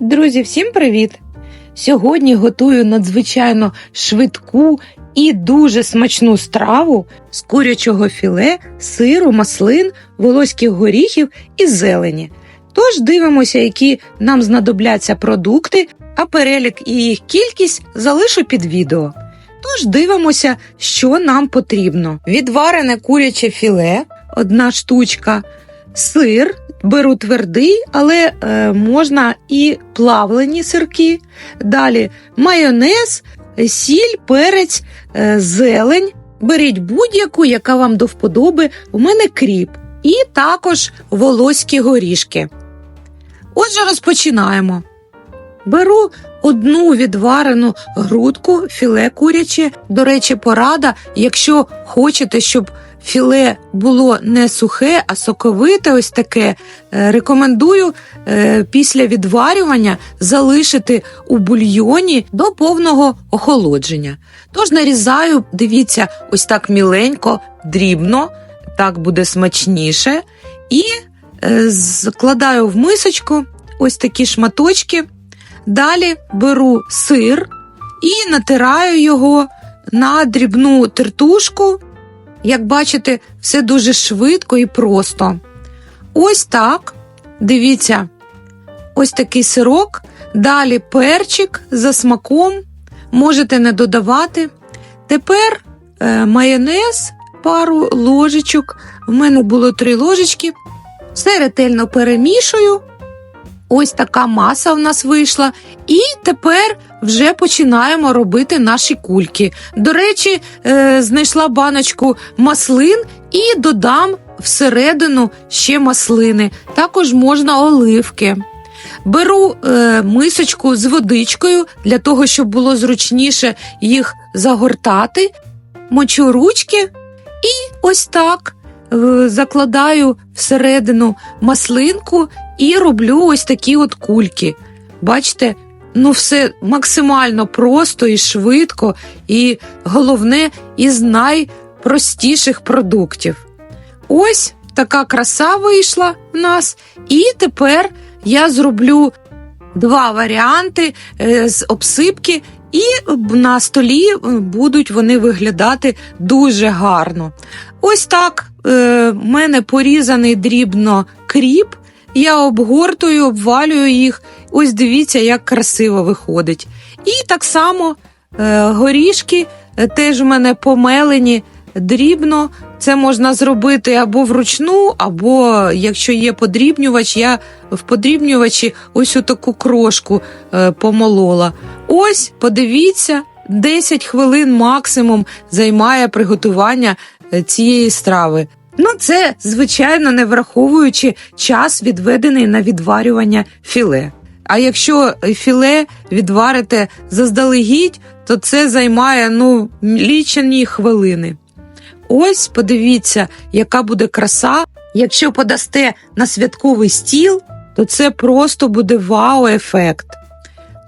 Друзі, всім привіт! Сьогодні готую надзвичайно швидку і дуже смачну страву з курячого філе, сиру, маслин, волоських горіхів і зелені. Тож дивимося, які нам знадобляться продукти, а перелік і їх кількість залишу під відео. Тож дивимося, що нам потрібно. Відварене куряче філе, одна штучка, сир, беру твердий, але е, можна і плавлені сирки. Далі майонез, сіль, перець, е, зелень. Беріть будь-яку, яка вам до вподоби. У мене кріп. І також волоські горішки. Отже, розпочинаємо. Беру одну відварену грудку, філе куряче. До речі, порада, якщо хочете, щоб філе було не сухе, а соковите, ось таке, е, рекомендую е, після відварювання залишити у бульйоні до повного охолодження. Тож нарізаю, дивіться, ось так міленько, дрібно, так буде смачніше. І е, складаю в мисочку ось такі шматочки. Далі беру сир і натираю його на дрібну тертушку. Як бачите, все дуже швидко і просто. Ось так. Дивіться, ось такий сирок. Далі перчик за смаком. Можете не додавати. Тепер е, майонез, пару ложечок. В мене було три ложечки. Все ретельно перемішую. Ось така маса в нас вийшла. І тепер вже починаємо робити наші кульки. До речі, е, знайшла баночку маслин і додам всередину ще маслини. Також можна оливки. Беру е, мисочку з водичкою для того, щоб було зручніше їх загортати, мочу ручки і ось так закладаю всередину маслинку і роблю ось такі от кульки. Бачите, ну все максимально просто і швидко, і головне, із найпростіших продуктів. Ось така краса вийшла в нас, і тепер я зроблю два варіанти е, з обсипки, і на столі е, будуть вони виглядати дуже гарно. Ось так е, в мене порізаний дрібно кріп. Я обгортую, обвалюю їх. Ось дивіться, як красиво виходить. І так само е, горішки е, теж у мене помелені дрібно. Це можна зробити або вручну, або якщо є подрібнювач, я в подрібнювачі ось таку крошку е, помолола. Ось, подивіться, 10 хвилин максимум займає приготування цієї страви. Ну, це, звичайно, не враховуючи час, відведений на відварювання філе. А якщо філе відварите заздалегідь, то це займає ну, лічені хвилини. Ось подивіться, яка буде краса. Якщо подасте на святковий стіл, то це просто буде вау-ефект.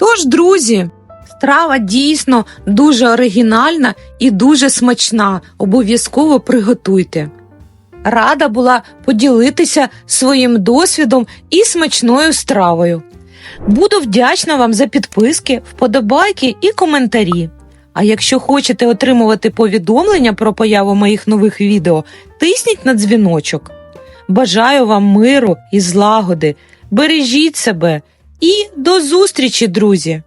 Тож, друзі, страва дійсно дуже оригінальна і дуже смачна. Обов'язково приготуйте. Рада була поділитися своїм досвідом і смачною стравою. Буду вдячна вам за підписки, вподобайки і коментарі. А якщо хочете отримувати повідомлення про появу моїх нових відео, тисніть на дзвіночок. Бажаю вам миру і злагоди. Бережіть себе і до зустрічі, друзі!